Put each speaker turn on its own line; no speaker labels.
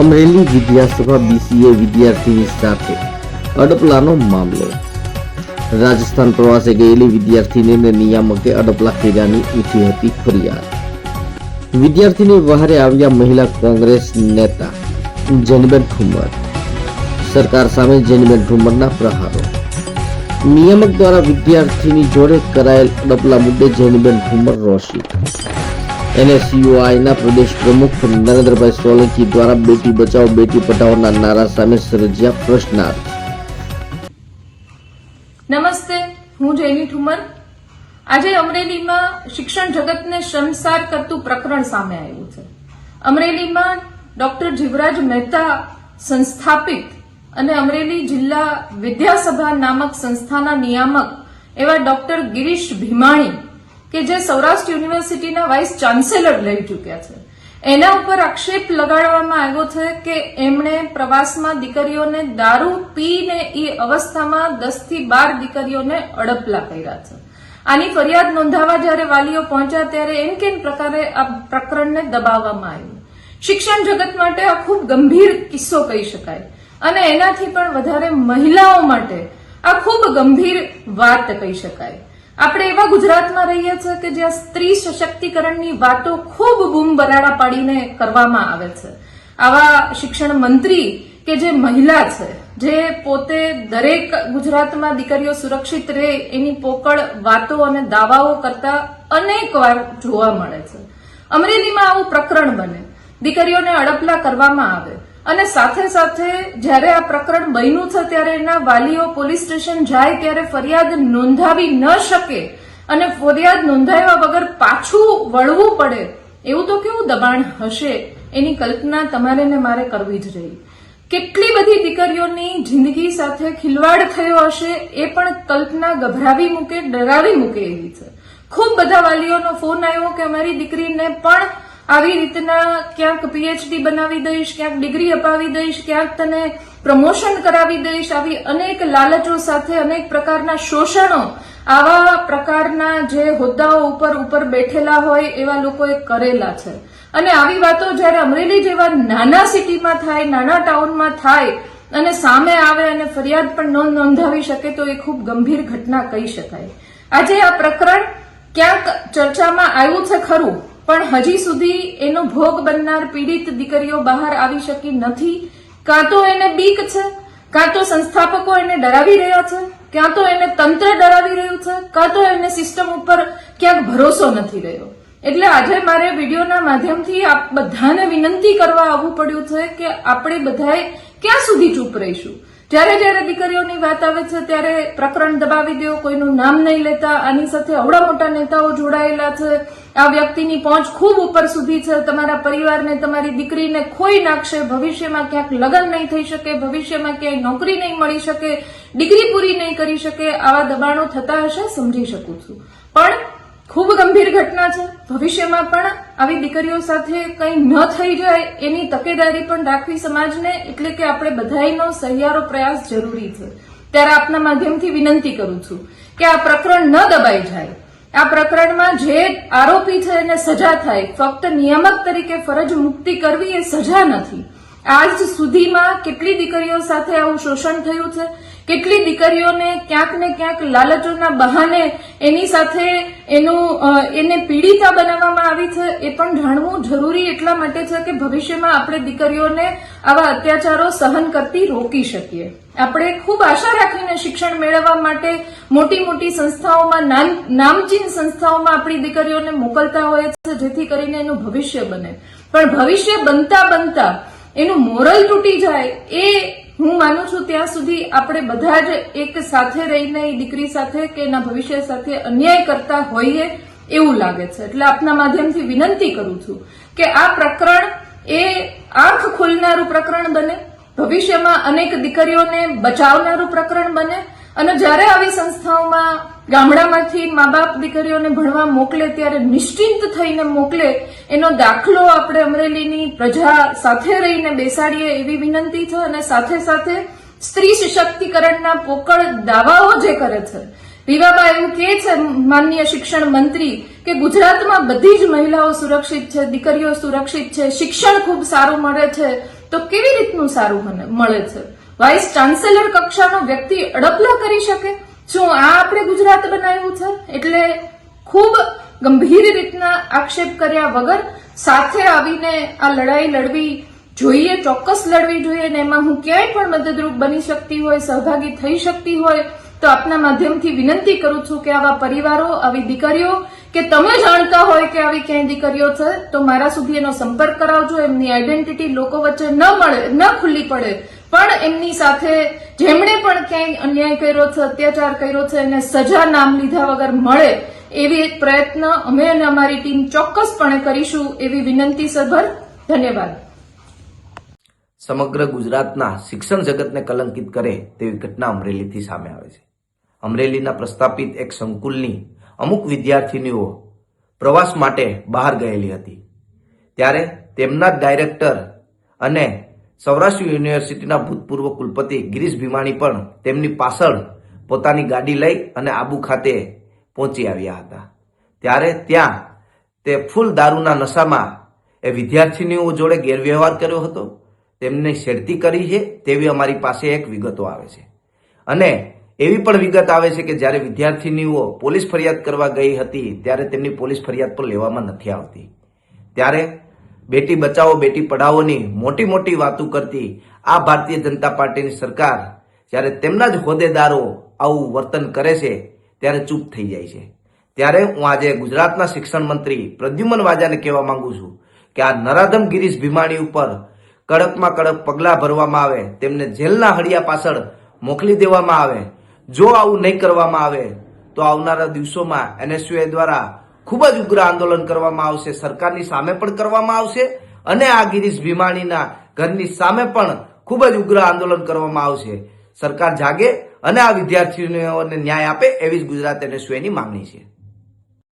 Amreli Vidyasabha BCA વિદ્યાર્થીની સાથે અડપલાનો મામલો. રાજસ્થાન પ્રવાસે ગયેલી વિદ્યાર્થીને નિયામકે અડપલા ખેડાની ઉઠી હતી ફરિયાદ. વિદ્યાર્થીની વહારે આવ્યા મહિલા કોંગ્રેસ નેતા જેનીબેન ઠુમર. સરકાર સામે જેનીબેન ઠુમરના પ્રહારો. નિયામક દ્વારા વિદ્યાર્થીની જોડે કરાયેલ અડપલા મુદ્દે જેનીબેન ઠુમર રોષિત. એનએસયુઆઈના પ્રદેશ પ્રમુખ નરેન્દ્રભાઈ સોલંકી દ્વારા બેટી બચાવો, બેટી પઢાઓના નારા સામે સર્જ્યા પ્રશ્નાર્થ.
નમસ્તે, હું જૈની ઠુમર. આજે અમરેલીમાં શિક્ષણ જગતને શ્રમસાર કરતું પ્રકરણ સામે આવ્યું છે. અમરેલીમાં ડોક્ટર જીવરાજ મહેતા સંસ્થાપિત અને અમરેલી જિલ્લા વિદ્યાસભા નામક સંસ્થાના નિયામક એવા ડોક્ટર ગિરીશ ભીમાણી કે જે સૌરાષ્ટ્ર યુનિવર્સિટીના વાઇસ ચાન્સેલર લઈ ચૂક્યા છે. એના ઉપર આક્ષેપ લગાડવામાં આવ્યો છે કે એમણે પ્રવાસમાં દીકરીઓને દારૂ પીને એ અવસ્થામાં દસથી બાર દીકરીઓને અડપલા કર્યા છે. આની ફરિયાદ નોંધાવા જ્યારે વાલીઓ પહોંચ્યા ત્યારે એમ કેમ પ્રકારે આ પ્રકરણને દબાવવામાં આવ્યું? શિક્ષણ જગત માટે આ ખૂબ ગંભીર કિસ્સો કહી શકાય. અને એનાથી પણ વધારે મહિલાઓ માટે આ ખૂબ ગંભીર વાત કહી શકાય. આપણે એવા ગુજરાતમાં રહીએ છીએ કે જ્યાં સ્ત્રી સશક્તિકરણની વાતો ખૂબ બૂમ બરાડા પાડીને કરવામાં આવે છે. આવા શિક્ષણ મંત્રી કે જે મહિલા છે, જે પોતે દરેક ગુજરાતમાં દીકરીઓ સુરક્ષિત રહે એની પોકળ વાતો અને દાવાઓ કરતા અનેક વાર જોવા મળે છે. અમરેલીમાં આવું પ્રકરણ બને. દીકરીઓને અડપલા કરવામાં આવે. અને સાથે સાથે જ્યારે આ પ્રકરણ બન્યું છે ત્યારે એના વાલીઓ પોલીસ સ્ટેશન જાય ત્યારે ફરિયાદ નોંધાવી ન શકે અને ફરિયાદ નોંધાવ્યા વગર પાછું વળવું પડે, એવું તો કેવું દબાણ હશે? એની કલ્પના તમારે ને મારે કરવી જ રહી. કેટલી બધી દીકરીઓની જિંદગી સાથે ખિલવાડ થયો હશે એ પણ કલ્પના ગભરાવી મૂકે, ડરાવી મૂકે એવી છે. ખૂબ બધા વાલીઓનો ફોન આવ્યો કે અમારી દીકરીને પણ આવી રીતના ક્યાંક પીએચડી બનાવી દઈશ, ક્યાંક ડિગ્રી અપાવી દઈશ, ક્યાંક તને પ્રમોશન કરાવી દઈશ, આવી અનેક લાલચો સાથે, અનેક પ્રકારના શોષણો, આવા પ્રકારના જે હોદ્દાઓ ઉપર ઉપર બેઠેલા હોય, એવા લોકોએ કરેલા છે. અને આવી વાતો જ્યારે અમરેલી જેવા નાના સિટીમાં થાય, નાના ટાઉનમાં થાય, અને સામે આવે અને ફરિયાદ પણ ન નોંધાવી શકે, તો એ ખૂબ ગંભીર ઘટના કહી શકાય. આજે આ પ્રકરણ ક્યાંક ચર્ચામાં આવ્યું છે ખરું પણ હજી સુધી એનો ભોગ બનનાર પીડિત દીકરીઓ બહાર આવી શકી નથી. કાં તો એને બીક છે? કાં તો સંસ્થાપકો એને ડરાવી રહ્યા છે? ક્યાં તો એને તંત્ર ડરાવી રહ્યું છે? કાં તો એને સિસ્ટમ ઉપર ક્યાંક ભરોસો નથી રહ્યો? એટલે આજે મારે વિડીયોના માધ્યમથી આપ બધાને વિનંતી કરવા આવવું પડ્યું છે કે આપણે બધાએ ક્યાં સુધી ચૂપ રહીશું? જ્યારે જ્યારે દીકરીઓની વાત આવે છે, ત્યારે પ્રકરણ દબાવી દો કોઈનું નામ નહીં લેતા, આની સાથે અવડા મોટા નેતાઓ જોડાયેલા છે. આ વ્યક્તિની પહોંચ ખૂબ ઉપર સુધી છે. તમારા પરિવારને, તમારી દીકરીને ખોઈ નાખશે. ભવિષ્યમાં ક્યાંક લગ્ન નહીં થઈ શકે, ભવિષ્યમાં ક્યાંય નોકરી નહીં મળી શકે, ડિગ્રી પૂરી નહીં કરી શકે, આવા દબાણો થતા હશે, સમજી શકું છું. પણ ખૂબ ગંભીર ઘટના છે. ભવિષ્યમાં પણ આવી દીકરીઓ સાથે કંઈ ન થઈ જાય એની તકેદારી પણ રાખવી સમાજને એટલે કે આપણે બધાનો સહિયારો પ્રયાસ જરૂરી છે. ત્યારે આપના માધ્યમથી વિનંતી કરું છું કે આ પ્રકરણ ન દબાઈ જાય. આ પ્રકરણમાં જે આરોપી છે એને સજા થાય. ફક્ત નિયામક તરીકે ફરજ મુક્તિ કરવી એ સજા નથી. આજ સુધીમાં કેટલી દીકરીઓ સાથે આવું શોષણ થયું છે? કેટલી દીકરીઓને ક્યાંક ને ક્યાંક લાલચોના બહાને એની સાથે એનું એને પીડિતા બનાવવામાં આવી છે એ પણ જાણવું જરૂરી એટલા માટે છે કે ભવિષ્યમાં આપણે દીકરીઓને આવા અત્યાચારો સહન કરતી રોકી શકીએ. આપણે ખૂબ આશા રાખીને શિક્ષણ મેળવવા માટે મોટી મોટી સંસ્થાઓમાં નામ- નામચીન સંસ્થાઓમાં આપણી દીકરીઓને મોકલતા હોય છે જેથી કરીને એનું ભવિષ્ય બને. પણ ભવિષ્ય બનતા બનતા એનું મોરલ તૂટી જાય એ હું માનું છું ત્યાં સુધી આપણે બધા જ એક સાથે રહીને એ દીકરી સાથે કે એના ભવિષ્ય સાથે અન્યાય કરતા હોઈએ એવું લાગે છે. એટલે આપના માધ્યમથી વિનંતી કરું છું કે આ પ્રકરણ એ આંખ ખોલનારું પ્રકરણ બને, ભવિષ્યમાં અનેક દીકરીઓને બચાવનારું પ્રકરણ બને અને જ્યારે આવી સંસ્થાઓમાં ગામડામાંથી મા બાપ દીકરીઓને ભણવા મોકલે ત્યારે નિશ્ચિંત થઈને મોકલે, એનો દાખલો આપણે અમરેલીની પ્રજા સાથે રહીને બેસાડીએ એવી વિનંતી છે અને સાથે સાથે સ્ત્રી સશક્તિકરણના પોકળ દાવાઓ જે કરે છે. રીવાબા એવું કહે છે માનનીય શિક્ષણ મંત્રી કે ગુજરાતમાં બધી જ મહિલાઓ સુરક્ષિત છે, દીકરીઓ સુરક્ષિત છે, શિક્ષણ ખૂબ સારું મળે છે. તો કેવી રીતનું સારું મળે છે? વાઇસ ચાન્સેલર કક્ષાનો વ્યક્તિ અડપલા કરી શકે? શું આ આપણે ગુજરાત બનાવ્યું છે, એટલે ખૂબ ગંભીર રીતના આક્ષેપ કર્યા વગર સાથે આવીને આ લડાઈ લડવી જોઈએ, ચોક્કસ લડવી જોઈએ અને એમાં હું ક્યાંય પણ મદદરૂપ બની શકતી હોય, સહભાગી થઈ શકતી હોય, તો આપના માધ્યમથી વિનંતી કરું છું કે આવા પરિવારો, આવી દીકરીઓ કે તમે જાણતા હોય કે આવી ક્યાંય દીકરીઓ છે, તો મારા સુધી એનો સંપર્ક કરાવજો, એમની આઈડેન્ટિટી લોકો વચ્ચે ન મળે, ન ખુલ્લી પડે. પણ એમની સાથે જેમણે પણ ક્યાંય અન્યાય કર્યો છે, અત્યાચાર કર્યો છે એને સજા નામ લીધા વગર મળે એવી એક પ્રયત્ન અમે અને અમારી ટીમ ચોક્કસપણે કરીશું એવી વિનંતી સભર ધન્યવાદ.
સમગ્ર ગુજરાતના શિક્ષણ જગતને કલંકિત કરે તેવી ઘટના અમરેલીથી સામે આવે છે. અમરેલીના પ્રસ્થાપિત એક સંકુલની અમુક વિદ્યાર્થીનીઓ પ્રવાસ માટે બહાર ગયેલી હતી. ત્યારે તેમના ડાયરેક્ટર અને સૌરાષ્ટ્ર યુનિવર્સિટીના ભૂતપૂર્વ કુલપતિ ગિરીશ ભીમાણી પણ તેમની પાછળ પોતાની ગાડી લઈ અને આબુ ખાતે પહોંચી આવ્યા હતા. ત્યારે ત્યાં તે ફૂલ દારૂના નશામાં એ વિદ્યાર્થીનીઓ જોડે ગેરવ્યવહાર કર્યો હતો. તેમને શેરતી કરી છે તેવી અમારી પાસે એક વિગતો આવે છે. અને એવી પણ વિગત આવે છે કે જ્યારે વિદ્યાર્થીનીઓ પોલીસ ફરિયાદ કરવા ગઈ હતી ત્યારે તેમની પોલીસ ફરિયાદ પણ લેવામાં નથી આવતી. ત્યારે બેટી બચાવો, બેટી પઢાઓની મોટી મોટી વાતો કરતી આ ભારતીય જનતા પાર્ટીની સરકાર જ્યારે તેમના જ હોદ્દેદારો આવું વર્તન કરે છે, ત્યારે ચૂપ થઈ જાય છે. ત્યારે હું આજે ગુજરાતના શિક્ષણ મંત્રી પ્રદ્યુમન વાજાને કહેવા માંગુ છું કે આ નરાધમ ગિરીશ ભીમાણી ઉપર કડકમાં કડક પગલાં ભરવામાં આવે, તેમને જેલના હળિયા પાછળ મોકલી દેવામાં આવે. જો આવું નહીં કરવામાં આવે, તો આવનારા દિવસોમાં એનએસયુએ દ્વારા ખૂબ જ ઉગ્ર આંદોલન કરવામાં આવશે, સરકારની સામે પણ કરવામાં આવશે અને આ ગિરીશ ભીમાણીના ઘરની સામે પણ ખૂબ જ ઉગ્ર આંદોલન કરવામાં આવશે. સરકાર જાગે અને આ વિદ્યાર્થીઓને ન્યાય આપે એવી જ ગુજરાત એનએસયુએની માંગણી છે.